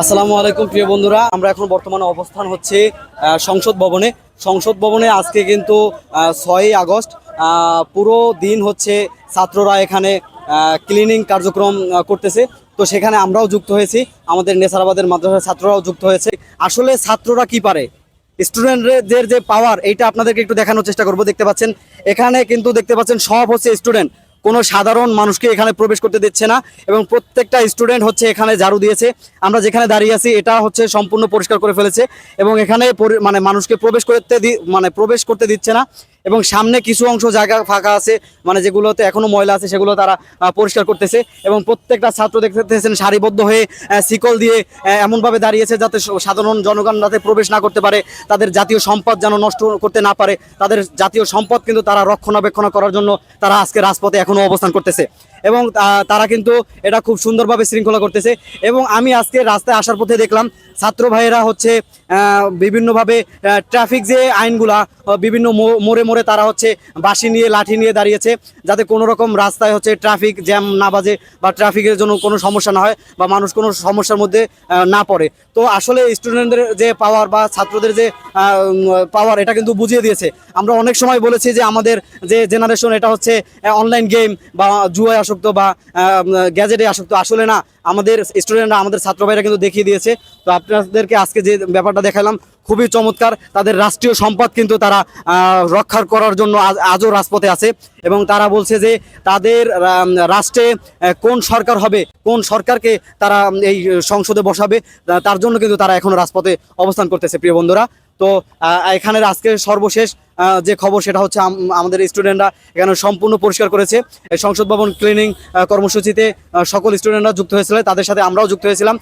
আসসালামু আলাইকুম, প্রিয় বন্ধুরা। আমরা এখন বর্তমানে অবস্থান হচ্ছে সংসদ ভবনে। সংসদ ভবনে আজকে কিন্তু ছয়ই আগস্ট পুরো দিন হচ্ছে ছাত্ররা এখানে ক্লিনিং কার্যক্রম করতেছে। তো সেখানে আমরাও যুক্ত হয়েছি, আমাদের নেসারাবাদের মাদ্রাসার ছাত্ররাও যুক্ত হয়েছে। আসলে ছাত্ররা কি পারে? স্টুডেন্টদের যে পাওয়ার এইটা আপনাদেরকে একটু দেখানোর চেষ্টা করব, দেখতে পাচ্ছেন। এখানে কিন্তু দেখতে পাচ্ছেন, সব হচ্ছে স্টুডেন্ট কোনো সাধারণ মানুষকে এখানে প্রবেশ করতে দিচ্ছে না এবং প্রত্যেকটা স্টুডেন্ট হচ্ছে এখানে ঝাড়ু দিয়েছে। আমরা যেখানে দাঁড়িয়ে আছি, এটা হচ্ছে সম্পূর্ণ পরিষ্কার করে ফেলেছে এবং এখানে মানে মানুষকে প্রবেশ করতে মানে প্রবেশ করতে দিচ্ছে না। এবং সামনে কিছু অংশ জায়গা ফাঁকা আছে মানে যেগুলোতে এখনও ময়লা আছে সেগুলো তারা পরিষ্কার করতেছে এবং প্রত্যেকটা ছাত্র দেখতেছেন সারিবদ্ধ হয়ে শিকল দিয়ে এমনভাবে দাঁড়িয়েছে যাতে সাধারণ জনগণ যাতে প্রবেশ না করতে পারে, তাদের জাতীয় সম্পদ যেন নষ্ট করতে না পারে, তাদের জাতীয় সম্পদ কিন্তু তারা রক্ষণাবেক্ষণ করার জন্য তারা আজকে রাজপথে এখনও অবস্থান করতেছে। এবং তারা কিন্তু এটা খুব সুন্দরভাবে শৃঙ্খলা করতেছে এবং আমি আজকে রাস্তায় আসার পথে দেখলাম, ছাত্র ভাইয়েরা হচ্ছে বিভিন্নভাবে ট্রাফিক যে আইনগুলা বিভিন্ন মোড়ে মোড়ে তারা হচ্ছে বাঁশি নিয়ে, লাঠি নিয়ে দাঁড়িয়েছে, যাতে কোনো রকম রাস্তায় হচ্ছে ট্রাফিক জ্যাম না বাজে বা ট্রাফিকের জন্য কোনো সমস্যা না হয় বা মানুষ কোনো সমস্যার মধ্যে না পড়ে। তো আসলে স্টুডেন্টদের যে পাওয়ার বা ছাত্রদের যে পাওয়ার এটা কিন্তু বুঝিয়ে দিয়েছে। আমরা অনেক সময় বলেছি যে আমাদের যে জেনারেশন এটা হচ্ছে অনলাইন গেম বা জুয়ায় আসক্ত বা গ্যাজেটে আসক্ত। আসলে না আমাদের স্টুডেন্টরা আমাদের ছাত্র ভাইরা কিন্তু দেখিয়ে দিয়েছে। তো আপনাদেরকে আজকে যে ব্যাপারটা দেখালাম, খুবই চমৎকার। তাদের রাষ্ট্রীয় সম্পদ কিন্তু তারা রক্ষা করার জন্য আজ- আজও রাজপথে আছে। এবং তারা বলছে যে, তাদের রাষ্ট্রে কোন সরকার হবে, কোন সরকারকে তারা, এই সংসদে বসাবে তার জন্য কিন্তু তারা এখনও রাজপথে অবস্থান করতেছে, প্রিয় বন্ধুরা। তো এখানে এখানের আজকে সর্বশেষ যে খবর সেটা হচ্ছে আমাদের স্টুডেন্টরা এখানে সম্পূর্ণ পরিষ্কার করেছে। সংসদ ভবন ক্লিনিং কর্মসূচিতে সকল স্টুডেন্টরা যুক্ত হয়েছিল, তাদের সাথে আমরাও যুক্ত হয়েছিলাম।